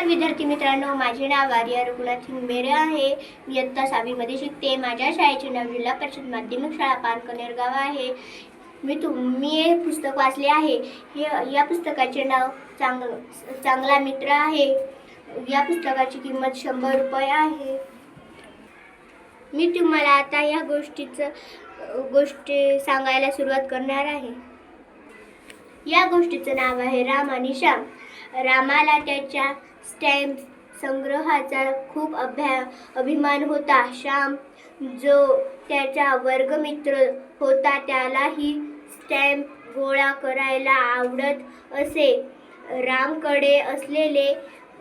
नमस्कार विद्यार्थी मित्रांनो माझे नाव आर्या रघुनाथ हिंगमेरे आहे. मी इयत्ता सहावीमध्ये शिकते. माझ्या शाळेचे नाव जिल्हा परिषद माध्यमिक शाळा पानकनेर गाव आहे. मी तुम मी हे पुस्तक वाचले आहे. हे या पुस्तकाचे नाव चांग चांगला मित्र आहे. या पुस्तकाची किंमत शंभर रुपये आहे. मी तुम्हाला आता या गोष्टीचं गोष्टी सांगायला सुरुवात करणार आहे. या गोष्टीचं नाव आहे राम आणि श्याम. रामाला त्याच्या स्टॅम्प संग्रहाचा खूप अभ्या अभिमान होता. श्याम जो त्याचा वर्गमित्र होता त्यालाही स्टॅम्प गोळा करायला आवडत असे. रामकडे असलेले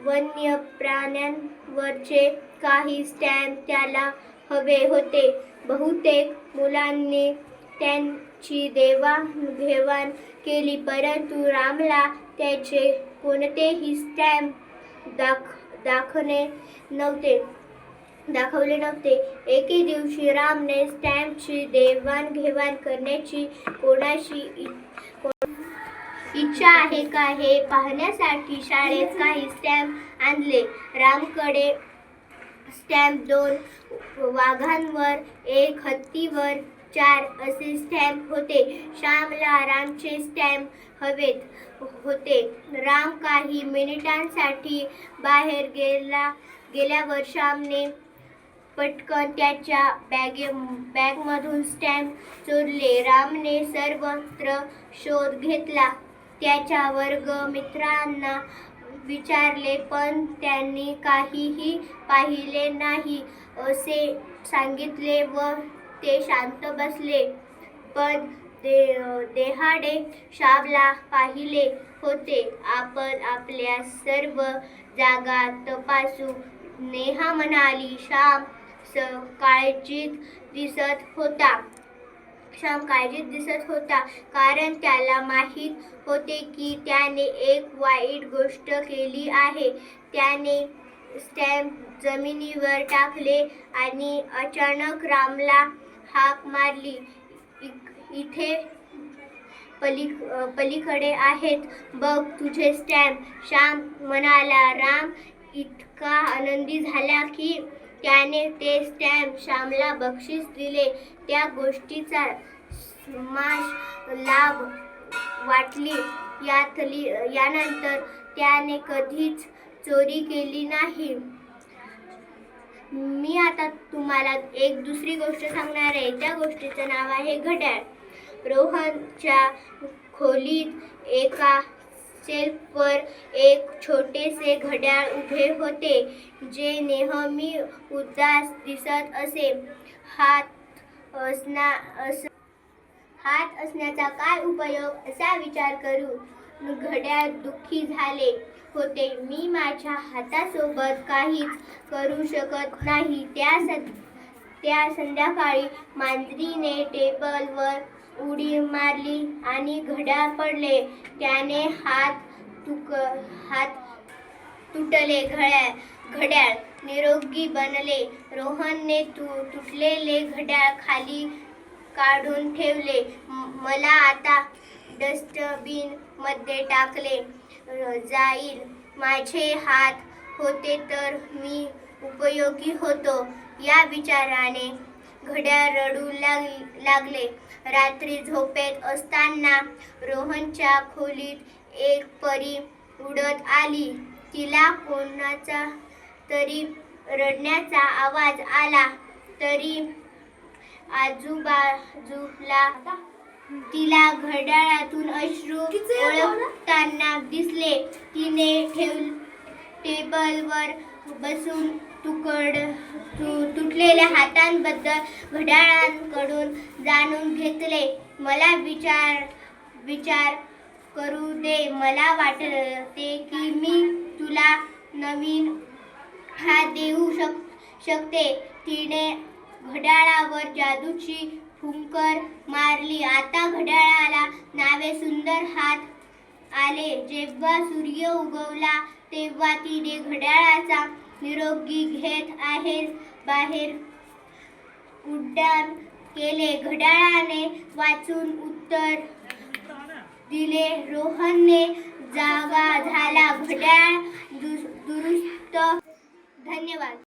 वन्य प्राण्यांवरचे काही स्टॅम्प त्याला हवे होते. बहुतेक मुलांनी ची देवाणघेवाण केली परंतु रामला त्याचे कोणतेही स्टॅम्प दाख दाखवणे नव्हते. दाखवले नव्हते. एके दिवशी रामने स्टॅम्पची देवाणघेवाण करण्याची कोणाशी इ- को- इच्छा आहे का हे पाहण्यासाठी शाळेत काही स्टॅम्प आणले. रामकडे स्टॅम्प दोन वाघांवर एक हत्तीवर चार असे स्टॅम्प होते. श्यामला रामचे स्टॅम्प हवेत होते. राम काही मिनिटांसाठी बाहेर गेला गेल्यावर श्यामने पटकन त्याच्या बॅगे बॅगमधून स्टॅम्प चोरले. रामने सर्वत्र शोध घेतला. त्याच्या वर्ग मित्रांना विचारले पण त्यांनी काहीही पाहिले नाही. असे सांगितले व ते शांत बसले. पण दे देहाडे शाबला पाहिले होते. आपण आपल्या सर्व जागा तपासू. नेहा म्हणाली श्याम काळजीत दिसत होता. श्याम काळजीत दिसत होता. कारण त्याला माहीत होते की त्याने एक वाईट गोष्ट केली आहे. त्याने स्टॅम्प जमिनीवर टाकले आणि अचानक रामला हाक मारली. इ- इथे पली पलीकडे आहेत. बघ तुझे स्टॅम्प. श्याम म्हणाला राम इतका आनंदी झाला की त्याने ते स्टॅम्प श्यामला बक्षीस दिले. त्या गोष्टीचा समाश लाभ वाटली. यातली यानंतर त्याने कधीच चोरी केली नाही. मी आता तुम्हाला एक दुसरी गोष्ट सांगणार आहे. त्या गोष्टीचं नाव आहे घड्याळ. रोहनच्या खोलीत एका सेल्फवर एक छोटेसे घड्याळ उभे होते जे नेहमी उदास दिसत असे. हात असना अस हात असण्याचा काय उपयोग असा विचार करू? घड्याळ दुःखी झाले होते. मी माझ्या हातासोबत काहीच करू शकत नाही. त्या सं त्या संध्याकाळी मांजरीने टेबलवर उडी मारली आणि घड्याळ पडले. त्याने हात तुक हात तुटले. घड्याळ घड्याळ निरोगी बनले. रोहनने तु तुटलेले घड्याळ खाली काढून ठेवले. मला आता डस्टबिनमध्ये टाकले जाईल. माझे हात होते तर मी उपयोगी होतो. या विचाराने घड्याळ रडू लाग लागले. रात्री झोपेत असताना रोहनच्या खोलीत एक परी उडत आली. तिला कोणाचा तरी रडण्याचा आवाज आला. तरी आजूबाजूला तिला घड्याळातून अश्रू ओळखताना दिसले. तिने ठेव टेबलवर बसून तुकड तु तुटलेल्या हातांबद्दल घड्याळांकडून जाणून घेतले. मला विचार विचार करू दे. मला वाटते की मी तुला नवीन हात देऊ शक शकते. तिने घड्याळावर जादूची हुंकर मारली. आता घड्याळाला नावे सुंदर हात आले. जेव्हा सूर्य उगवला तेव्हा तिने घड्याळाचा निरोगी घेत आहे बाहेर उड्डाण केले. घड्याळाने वाचून उत्तर दिले. रोहनने जागा झाला. घड्याळ दु- दुरुस्त. धन्यवाद.